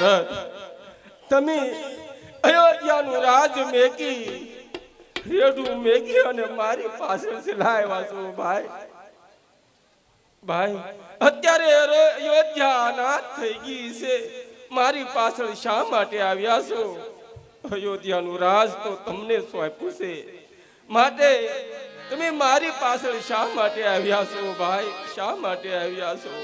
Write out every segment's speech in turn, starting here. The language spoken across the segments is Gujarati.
ભરત તમે અયોધ્યાનું રાજ મેકી, રેડું મેકી અને મારી પાછળથી લાવ્યા છો ભાઈ. ભાઈ, અત્યારે અયોધ્યા અનાથ થઈ ગઈ છે. મારી પાછળ શા માટે આવ્યા છો? અયોધ્યાનું રાજ તો તમને સોંપ્યું છે. માટે તમે મારી પાછળ શા માટે આવ્યા છો ભાઈ? શા માટે આવ્યા છો?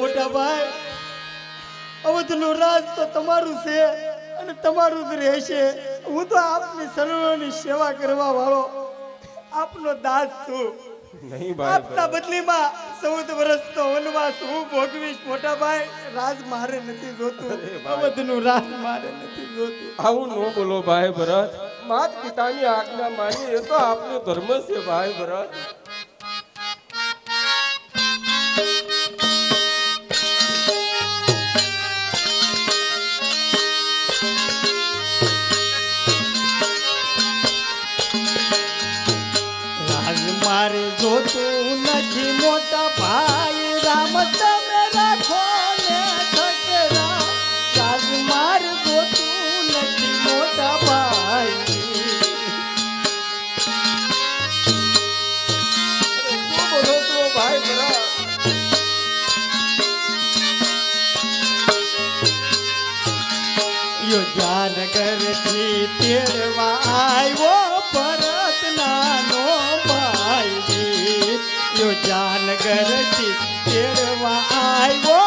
મોટા ભાઈ અવધનું રાજ તો તમારું છે અને તમારું જ રહેશે. હું તો આપની સર્વોની સેવા કરવા વાળો આપનો દાસ છું. આપના બદલીમાં ચૌદ વર્ષનો વનવાસ હું ભોગવીશ મોટા ભાઈ. રાજ મારે નથી જોતું. અવધનું રાજ મારે નથી જોતું. આવું ન બોલો ભાઈ ભરત. માત પિતાની આજ્ઞા માની એ તો આપનો ધર્મ છે ભાઈ ભરત. રાજ મારે જોતું નથી મોટા યોજાનગરથી તેડવા આવ્યો ભરત નાનો ભાઈ યોજાનગરથી તેડવા આવ્યો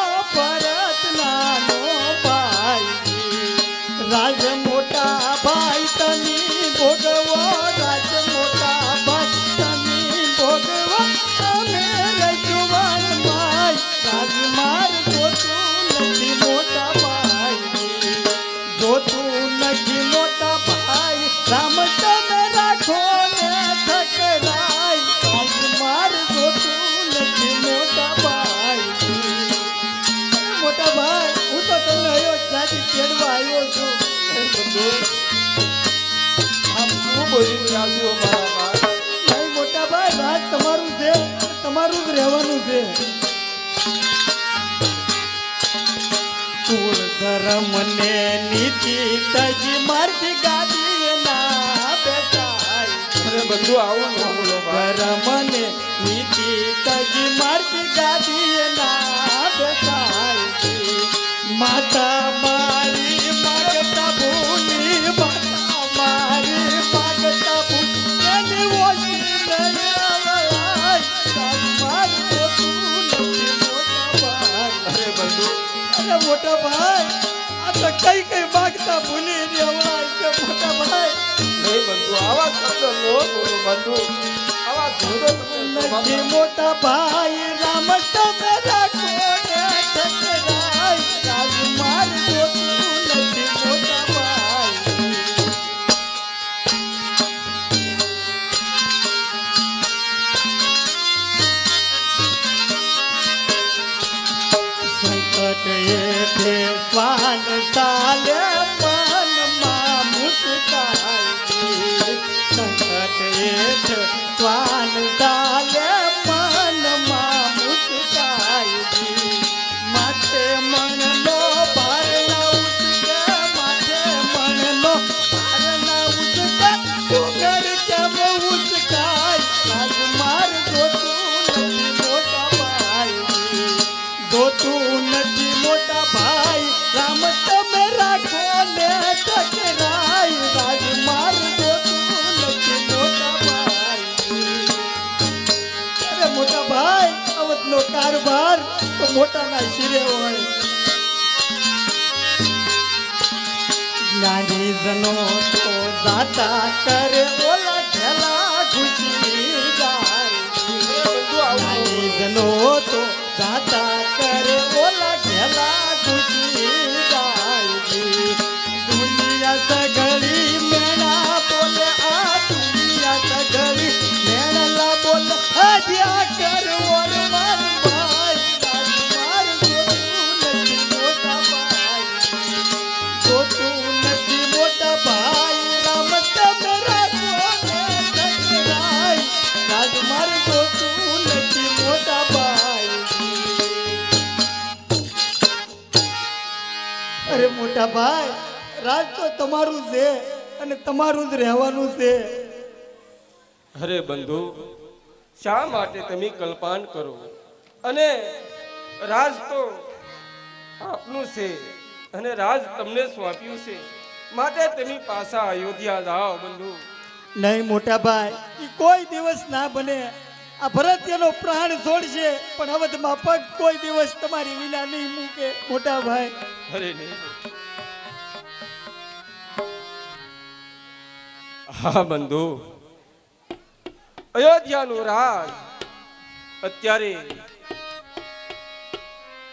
ધર્મ ને નીતિ તજી મારતી ગાદી ના બેસાય. બધું આવું ન બોલો ભાઈ ધર્મ ને નીતિ તજ મારતી ગાદી ના બેસાય. માતા કઈ કઈ માગતા ભૂલી રહેવાય છે મોટા ભાઈ. નહીં બંધુ આવા શબ્દ ન બોલો બંધુ. આવા નથી મોટા ભાઈ રામ મોટાના શિરે હોય. જ્ઞાની જનો તો દાતા કરે ઓલા. રાજ તો તમારું છે અને તમારું જ રહેવાનું છે. અરે બંધુ શા માટે તમે કલ્પાન કરો? અને રાજ તો આપનું છે અને રાજ તમને સોંપ્યું છે. માટે તમે પાછા અયોધ્યા જાઓ બંધુ. નહીં મોટા ભાઈ એ કોઈ દિવસ ના બને. આ ભરત્યનો પ્રાણ છોડશે પણ અવધમાં પગ કોઈ દિવસ તમારી વિના નહીં મૂકે મોટા ભાઈ. અરે નહીં. હા, બંધુ. અયોધ્યાનું રાજ અત્યારે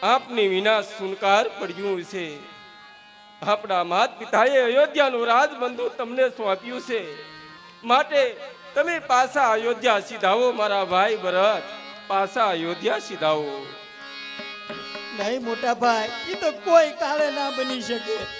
આપની વિના સુનકાર પડ્યું છે. આપણા માત પિતાએ અયોધ્યાનું રાજ બંધુ તમને સોંપ્યું છે. માટે તમે પાછા અયોધ્યા સીધાવો, મારા ભાઈ ભરત. પાછા અયોધ્યા સીધાવો. નહીં, મોટા ભાઈ એ તો કોઈ કાળે ના બની શકે.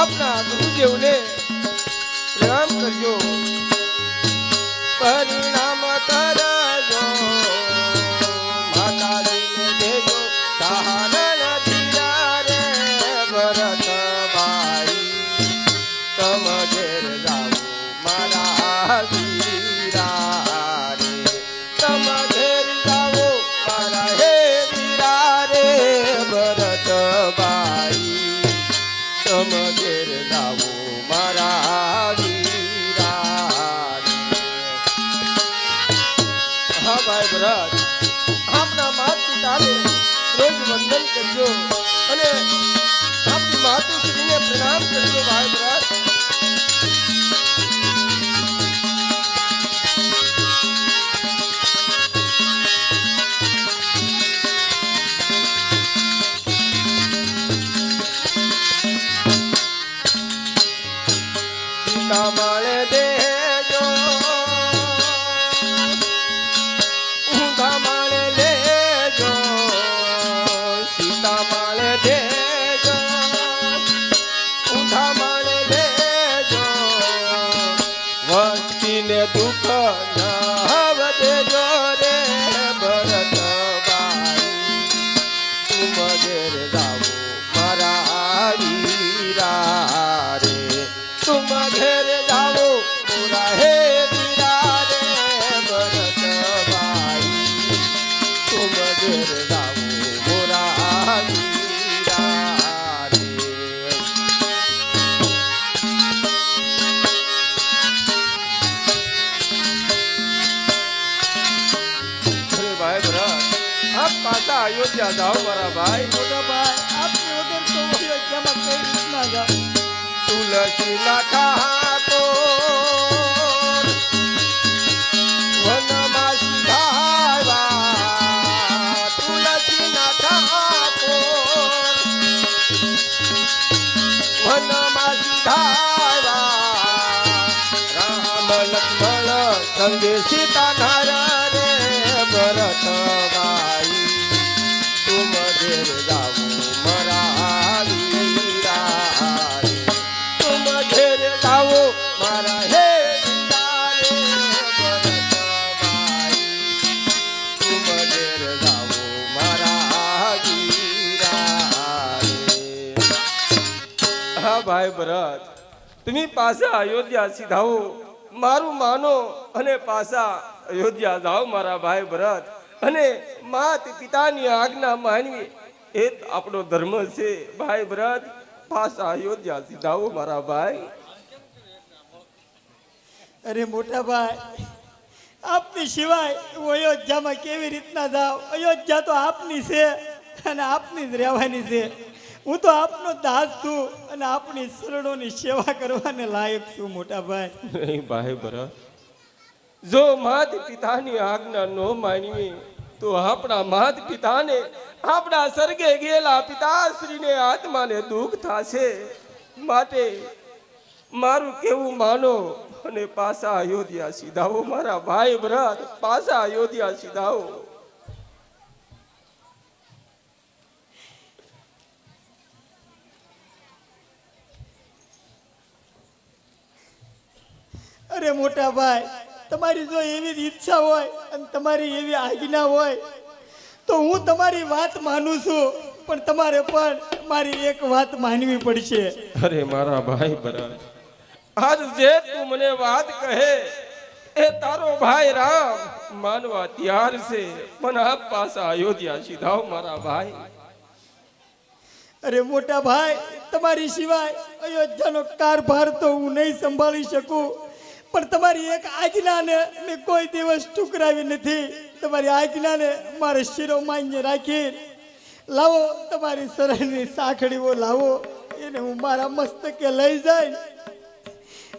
આપના ગુરુદેવને પ્રણામ કરજો. પરિણામ મારા વીરા હા ભાઈ ભરત આપના માત પિતાને રોજ વંદન કરજો અને આપની માતુશ્રીને પ્રણામ કરજો ભાઈ ભરત સીતા પાછા અયોધ્યા જાઓ મારા ભાઈ મોટા ભાઈ આપની વગર તો અયોધ્યામાં કઈ રીતના જાવ તુલસી ના સંગે સીતા નારા રે ભરત ભાઈ તુમ ઘેર જાવો મરા વીરા રે તુમ ઘેર જાવો મારા હા ભાઈ ભરત તમે પાછા અયોધ્યા સીધાઓ મારું માનો અને પાછા અયોધ્યા જાઓ મારા ભાઈ ભરત. અને માત પિતાની આજ્ઞા માનવી. એ જ આપણો ધર્મ છે. ભાઈ ભરત પાછા અયોધ્યા સીધાઓ મારા ભાઈ. અરે મોટા ભાઈ આપની સિવાય હું અયોધ્યામાં કેવી રીતના જાઉં? અયોધ્યા તો આપની છે અને આપની જ રહેવાની છે. હું તો આપનો દાસ છું અને આપની શરણોની સેવા કરવાને લાયક છું મોટા ભાઈ. ભાઈ ભરત. જો માત પિતાની આજ્ઞા ન માનવી તો આપણા માત પિતાને, આપણા સર્ગે ગયેલા પિતાશ્રીને આત્માને દુઃખ થશે. માટે મારું કેવું માનો અને પાછા અયોધ્યા સીધાઓ. મારા ભાઈ ભરત, પાછા અયોધ્યા સીધાઓ. અરે મોટા ભાઈ તમારી જો એવી ઈચ્છા હોય અને તમારી એવી આજ્ઞા હોય તો હું તમારી વાત માનું છું પણ તમારે પણ મારી એક વાત માનવી પડશે. અરે મારા ભાઈ બરાબર. આજ જે તું મને વાત કહે એ તારો ભાઈ રામ માનવા તૈયાર છે. પણ આપ પાછા અયોધ્યા સીધાઓ મારા ભાઈ. અરે મોટા ભાઈ તમારી સિવાય અયોધ્યાનો કારભાર તો હું નહીં સંભાળી શકું. પણ તમારી એક આજ્ઞાને મેં કોઈ દિવસ ટુકરાવી નથી. તમારી આજ્ઞાને મારે શિરોમાન્ય રાખી લાવો, તમારી શરણની સાંખડીઓ લાવો. એને હું મારા મસ્તકે લઈ જાય.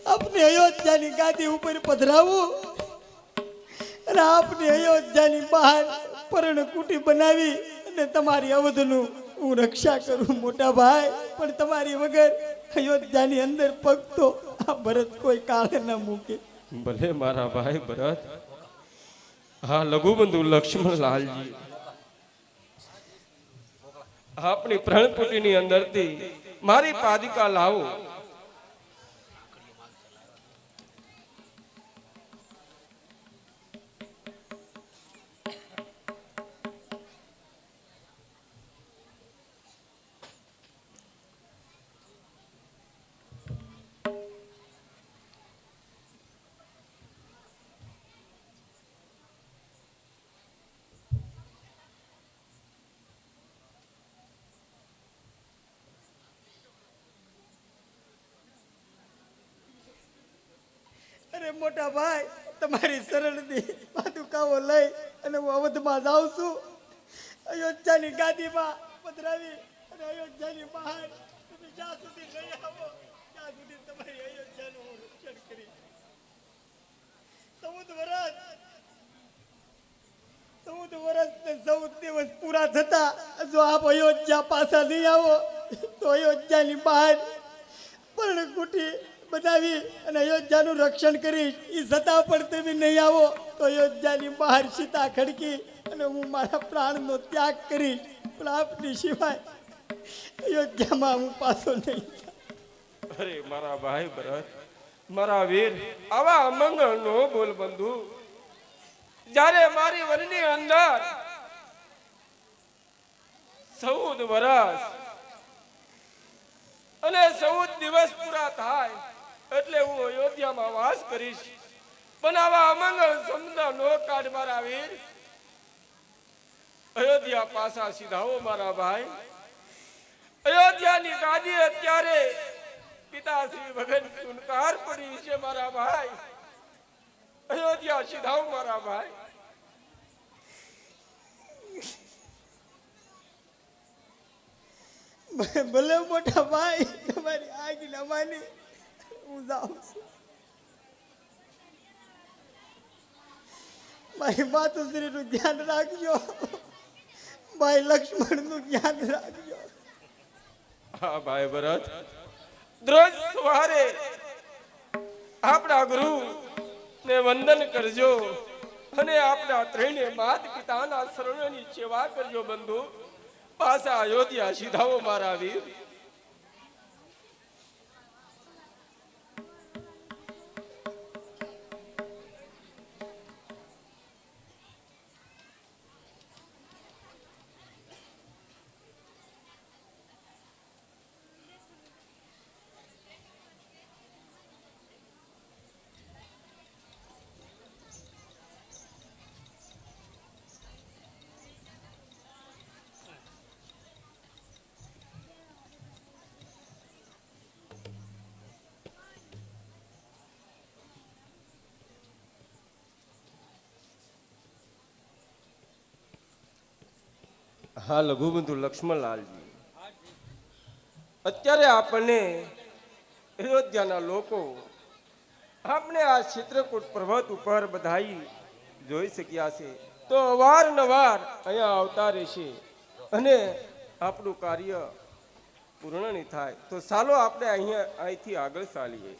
આપને અયોધ્યાની ગાદી ઉપર પધરાવું. અને આપને અયોધ્યાની બહાર પર્ણકુટી બનાવી. અને તમારી અવધનું હું રક્ષા કરું, મોટા ભાઈ. પણ તમારી વગર અયોધ્યાની અંદર પગ આ ભરત કોઈ કાળે ન મૂકે. ભલે મારા ભાઈ ભરત, હા, લઘુબંધુ લક્ષ્મણ લાલજી આપણી પ્રણકુટીની અંદરથી મારી પાદિકા લાવો. મોટા ભાઈ, તમારી શરણથી પાદુકાઓ લઈ અને હું અવધમાં જાઉં છું. અયોધ્યાની ગાદીમાં પધરાવી અને અયોધ્યાની બહાર તમે જ્યાં સુધી લઈ આવો, ત્યાં સુધી તમારી અયોધ્યાનું હું રક્ષણ કરી ચૌદ વર્ષ ચૌદ વર્ષ ને ચૌદ દિવસ પૂરા થતા જો આપ અયોધ્યા પાછા નહીં આવો, તો અયોધ્યાની બહાર પણ કુટી બનાવી અને અયોધ્યાનું રક્ષણ કરીશ એ છતાં પણ તમે નહીં આવો, તો અયોધ્યાની બહાર સીતા ખડકી અને હું મારા પ્રાણનો ત્યાગ કરીશ પણ આપની સિવાય અયોધ્યામાં હું પાછો નહીં. અરે મારા ભાઈ ભરત, મારા વીર, આવા અમંગળ નો બોલ બંધુ જ્યારે મારી વનની અંદર ચૌદ વર્ષ અને ચૌદ દિવસ પૂરા થાય એટલે હું અયોધ્યામાં વાસ કરીશ. આવા અમંગળ સમજા નો કાઢ મારા વીર. અયોધ્યા પાછા સીધાઓ મારા ભાઈ. અયોધ્યાની ગાદી અત્યારે પિતાશ્રી વગર સુનકાર પડી છે મારા ભાઈ. અયોધ્યા સીધાઓ મારા ભાઈ. ભલે મોટા ભાઈ, તમારી આગી માની હું જાઉં છું મારી માતુશ્રીનું ધ્યાન રાખજો ભાઈ લક્ષ્મણનું ધ્યાન રાખજો હા ભાઈ ભરત રોજ સવારે આપણા ગુરુ ને વંદન કરજો અને આપણા ત્રણે માત પિતાના શરણોની સેવા કરજો બંધુ પાછા અયોધ્યા સીધાઓ મારા વીર હા, લઘુબંધુ લક્ષ્મણલાલજી. અત્યારે આપણને અયોધ્યાના લોકો આપણે આ ચિત્રકૂટ પર્વત ઉપર બધાઈ જોઈ શક્યા છે. તો અવારનવાર અહીંયા આવતા રહેશે અને આપણું કાર્ય પૂર્ણ નહીં થાય. તો ચાલો આપણે અહીંયા અહીંથી આગળ ચાલીએ.